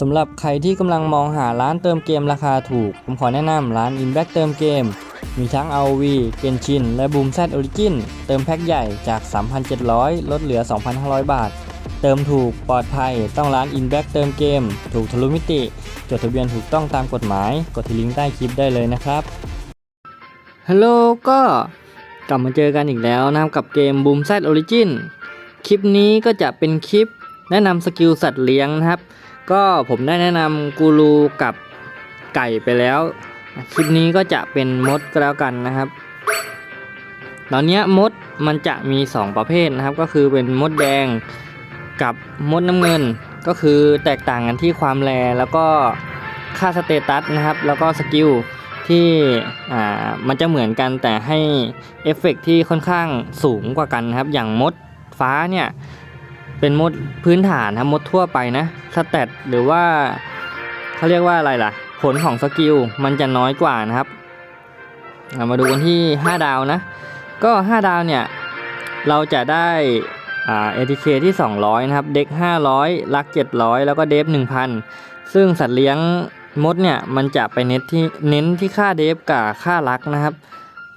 สำหรับใครที่กำลังมองหาร้านเติมเกมราคาถูก ผมขอแนะนำร้าน Inback เติมเกม มีทั้ง ROV Genshin และ Boom Z Origin เติมแพ็คใหญ่จาก 3,700 ลดเหลือ 2,500 บาท เติมถูกปลอดภัยต้องร้าน Inback เติมเกม ถูกทะลุมิติ จดทะเบียนถูกต้องตามกฎหมาย กดที่ลิงก์ใต้คลิปได้เลยนะครับฮัลโหลก็กลับมาเจอกันอีกแล้วนะครับกับเกม Boom Z Origin คลิปนี้ก็จะเป็นคลิปแนะนำสกิลสัตว์เลี้ยงนะครับ ก็ผมได้แนะนำกูรูกับไก่ไปแล้ว คลิปนี้ก็จะเป็นมดก็แล้วกันนะครับ ตอนนี้มดมันจะมี 2 ประเภทนะครับ ก็คือเป็นมดแดงกับมดน้ำเงิน ก็คือแตกต่างกันที่ความแรแล้วก็ค่าสเตตัสนะครับ แล้วก็สกิลที่อ่ามันจะเหมือนกันแต่ให้เอฟเฟกต์ที่ค่อนข้างสูงกว่ากันนะครับ อย่างมดฟ้าเนี่ย เป็นมดพื้นฐานครับมดทั่วไปนะสเตตหรือว่าเขาเรียกว่าอะไรล่ะ ผลของสกิลมันจะน้อยกว่านะครับามาดูกันที่ 5 ดาวนะ ก็ 5 ดาวเนี่ย เราจะได้อ่า ATK ที่ 200 นะครับ เด็ก 500 ลัก 700 แล้วก็เดฟ 1,000 ซึ่งสัตว์เลี้ยงมดเนี่ย มันจะไปเน้นที่เน้นที่ค่าเดฟกับค่าลักนะครับ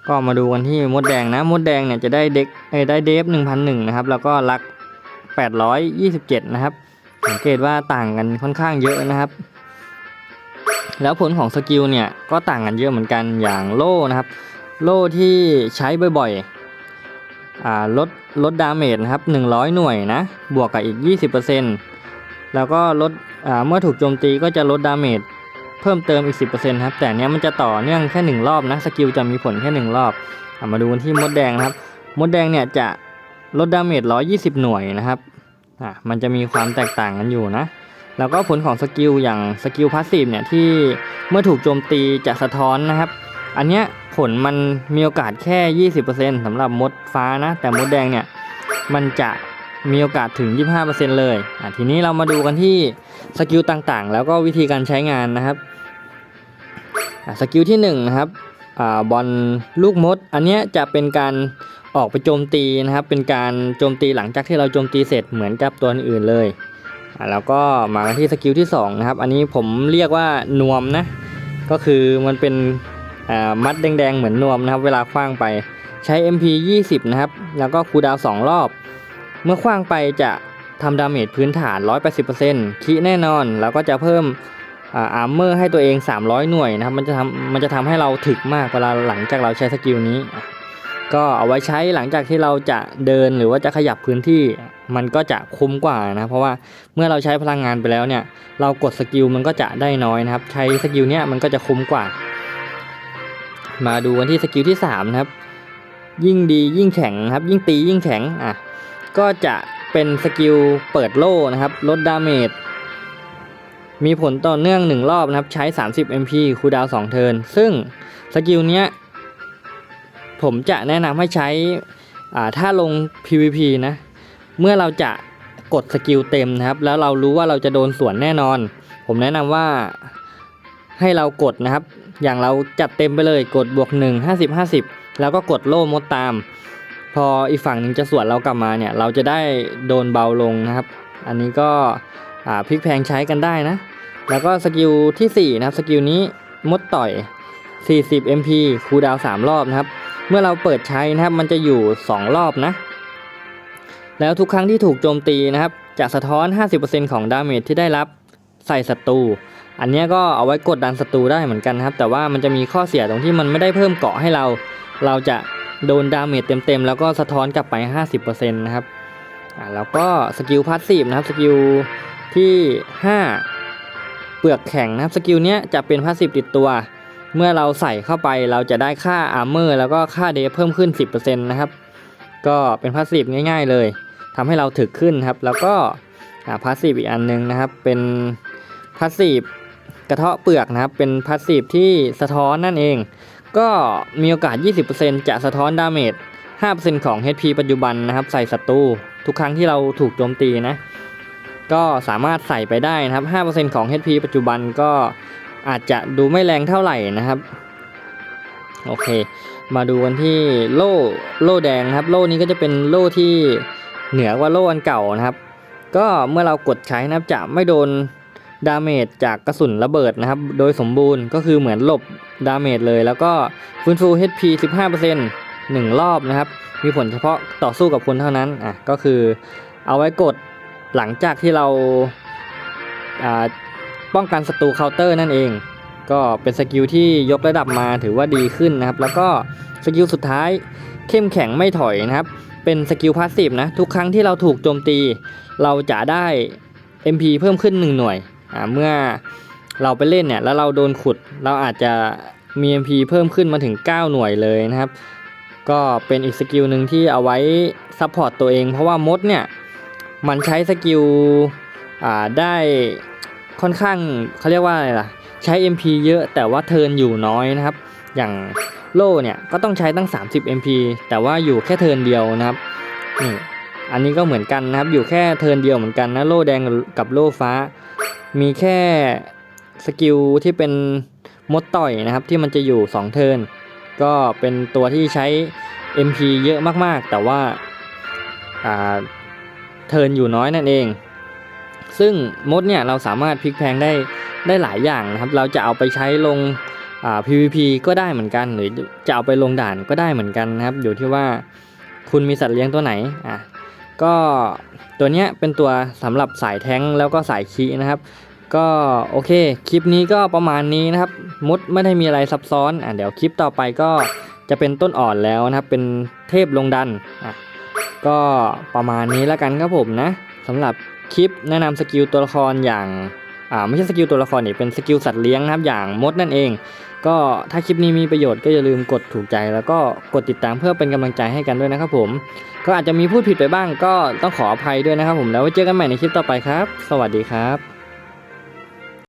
ก็มาดูกันที่มดแดงนะ มดแดงเนี่ยจะได้เด็กได้เดฟ 1,001นะครับ แล้วก็ลัก 827 นะครับ สังเกตว่าต่างกันค่อนข้างเยอะนะครับ แล้วผลของสกิลเนี่ยก็ต่างกันเยอะเหมือนกันอย่างโล่นะครับ โล่ที่ใช้บ่อยๆลดลดดาเมจนะครับ 100 หน่วยนะบวกกับอีก 20%แล้วก็ลดเมื่อถูกโจมตีก็จะลดดาเมจเพิ่มเติมอีก 10%ครับแต่เนี้ยมันจะต่อเนื่องแค่ 1 รอบนะสกิลจะมีผลแค่ 1 รอบอมาดูกันที่มดแดงนะครับ มดแดงเนี่ยจะลดดาเมจ120 หน่วยนะครับ อะมันจะมีความแตกต่างกันอยู่นะ แล้วก็ผลของสกิลอย่างสกิลพาสซีฟเนี่ยที่เมื่อถูกโจมตีจะสะท้อนนะครับ อันเนี้ยผลมันมีโอกาสแค่ 20%สำหรับมดฟ้านะ แต่มดแดงเนี่ยมันจะมีโอกาสถึง 25%เลยอะทีนี้เรามาดูกันที่สกิลต่างๆ แล้วก็วิธีการใช้งานนะครับอะสกิลที่1นงนะครับอ่าบอลลูกมด อันเนี้ยจะเป็นการ ออกไปโจมตีนะครับ เป็นการโจมตีหลังจากที่เราโจมตีเสร็จเหมือนกับตัวอื่นเลยอะแล้วก็มาที่สกิลที่2นะครับ อันนี้ผมเรียกว่านวมนะ ก็คือมันเป็นอ่ามัดแดงๆ เหมือนนวมนะครับ เวลาคว้างไปใช้ MP 20 นะครับ แล้วก็คูดาว 2 รอบ เมื่อคว้างไปจะทำดาเมจพื้นฐาน 180%คีแน่นอน แล้วก็จะเพิ่มอ่าอาร์เมอร์ให้ตัวเอง 300 หน่วยนะครับ มันจะทำมันจะทำให้เราถึกมากเวลาหลังจากเราใช้สกิลนี้ ก็เอาไว้ใช้หลังจากที่เราจะเดินหรือว่าจะขยับพื้นที่มันก็จะคุ้มกว่านะ เพราะว่าเมื่อเราใช้พลังงานไปแล้วเนี่ย เรากดสกิลมันก็จะได้น้อยนะครับ ใช้สกิลเนี้ยมันก็จะคุ้มกว่า มาดูกันที่สกิลที่3นะครับ ยิ่งดียิ่งแข็งครับ ยิ่งตียิ่งแข็งอะก็จะเป็นสกิลเปิดโล่นะครับลดดาเมจมีผลต่อเนื่อง 1 รอบนะครับ ใช้ 30 MP คูดาว 2 เทิร์นซึ่งสกิลเนี้ย ผมจะแนะนำให้ใช้อ่าถ้าลง PVP นะ เมื่อเราจะกดสกิลเต็มนะครับ แล้วเรารู้ว่าเราจะโดนสวนแน่นอน ผมแนะนำว่าให้เรากดนะครับ อย่างเราจัดเต็มไปเลยกดบวก1 50 50 แล้วก็กดโล่มดตาม พออีกฝั่งหนึ่งจะสวนเรากลับมาเนี่ย เราจะได้โดนเบาลงนะครับ อันนี้ก็พลิกแพงใช้กันได้นะ แล้วก็สกิลที่ 4 นะครับ สกิลนี้มดต่อย 40 MP คูดาว 3 รอบนะครับ เมื่อเราเปิดใช้นะครับมันจะอยู่ 2 รอบนะ แล้วทุกครั้งที่ถูกโจมตีนะครับจะสะท้อน 50%ของดาเมจที่ได้รับใส่ศัตรู อันนี้ก็เอาไว้กดดันศัตรูได้เหมือนกันนะครับ แต่ว่ามันจะมีข้อเสียตรงที่มันไม่ได้เพิ่มเกาะให้เรา เราจะโดนดาเมจเต็มๆ แล้วก็สะท้อนกลับไป 50%นะครับอ่าแล้วก็สกิลพาสซีฟนะครับ สกิลที่ 5 เปลือกแข็งนะครับ สกิลเนี้ยจะเป็นพาสซีฟติดตัว เมื่อเราใส่เข้าไปเราจะได้ค่าอาร์เมอร์แล้วก็ค่าเดฟเพิ่มขึ้น 10%นะครับ ก็เป็นพาสซีฟง่ายๆเลยทำให้เราถึกขึ้นครับ แล้วก็พาสซีฟอีกอันนึงนะครับ เป็นพาสซีฟกระเทาะเปลือกนะครับ เป็นพาสซีฟที่สะท้อนนั่นเอง ก็มีโอกาส 20%จะสะท้อนดาเมจ 5%ของ HP ปัจจุบันนะครับ ใส่ศัตรูทุกครั้งที่เราถูกโจมตีนะ ก็สามารถใส่ไปได้นะครับ 5%ของ HP ปัจจุบันก็ อาจจะดูไม่แรงเท่าไหร่นะครับ โอเค มาดูกันที่โล่โล่แดงครับ โล่นี้ก็จะเป็นโล่ที่เหนือกว่าโล่อันเก่านะครับ ก็เมื่อเรากดใช้นะครับจะไม่โดนดาเมจจากกระสุนระเบิดนะครับ โดยสมบูรณ์ก็คือเหมือนหลบดาเมจเลย แล้วก็ฟื้นฟู HP 15% 1 รอบนะครับ มีผลเฉพาะต่อสู้กับคุณเท่านั้นอะก็คือเอาไว้กดหลังจากที่เราอ่า ป้องกันศัตรูเคาน์เตอร์นั่นเอง ก็เป็นสกิลที่ยกระดับมาถือว่าดีขึ้นนะครับ แล้วก็สกิลสุดท้ายเข้มแข็งไม่ถอยนะครับ เป็นสกิลพาสซีฟนะ ทุกครั้งที่เราถูกโจมตี เราจะได้ MP เพิ่มขึ้น 1 หน่วยอ่าเมื่อเราไปเล่นเนี่ยแล้วเราโดนขุด เราอาจจะมี MP เพิ่มขึ้นมาถึง 9 หน่วยเลยนะครับ ก็เป็นอีกสกิลหนึ่งที่เอาไว้ซัพพอร์ตตัวเอง เพราะว่ามดเนี่ยมันใช้สกิลอ่าได้ ค่อนข้างเขาเรียกว่าอะไรล่ะ ใช้ MP เยอะแต่ว่าเทิร์นอยู่น้อยนะครับ อย่างโล่เนี่ยก็ต้องใช้ตั้ง 30 MP แต่ว่าอยู่แค่เทิร์นเดียวนะครับนี่อันนี้ก็เหมือนกันนะครับ อยู่แค่เทิร์นเดียวเหมือนกันนะโล่แดงกับโล่ฟ้า มีแค่สกิลที่เป็นมดต่อยนะครับ ที่มันจะอยู่ 2 เทิร์นก็เป็นตัวที่ใช้ MP เยอะมากๆ แต่ว่าอ่าเทิร์นอยู่น้อยนั่นเอง ซึ่งมดเนี่ยเราสามารถพลิกแพลงได้ได้หลายอย่างนะครับ เราจะเอาไปใช้ลงอ่า PVP ก็ได้เหมือนกัน หรือจะเอาไปลงด่านก็ได้เหมือนกันนะครับ อยู่ที่ว่าคุณมีสัตว์เลี้ยงตัวไหนอะก็ตัวเนี้ยเป็นตัวสำหรับสายแท้งแล้วก็สายคีนะครับ ก็โอเคคลิปนี้ก็ประมาณนี้นะครับมดไม่ได้มีอะไรซับซ้อนอะเดี๋ยวคลิปต่อไปก็จะเป็นต้นอ่อนแล้วนะครับ เป็นเทพลงดันอะก็ประมาณนี้แล้วกันครับผมนะสำหรับ คลิปแนะนำสกิลตัวละครอย่างอ่าไม่ใช่สกิลตัวละครนี่เป็นสกิลสัตว์เลี้ยงนะครับอย่างมดนั่นเอง ก็ถ้าคลิปนี้มีประโยชน์ก็อย่าลืมกดถูกใจ แล้วก็กดติดตามเพื่อเป็นกำลังใจให้กันด้วยนะครับผม ก็อาจจะมีพูดผิดไปบ้างก็ต้องขออภัยด้วยนะครับผมแล้วไว้เจอกันใหม่ในคลิปต่อไปครับ สวัสดีครับ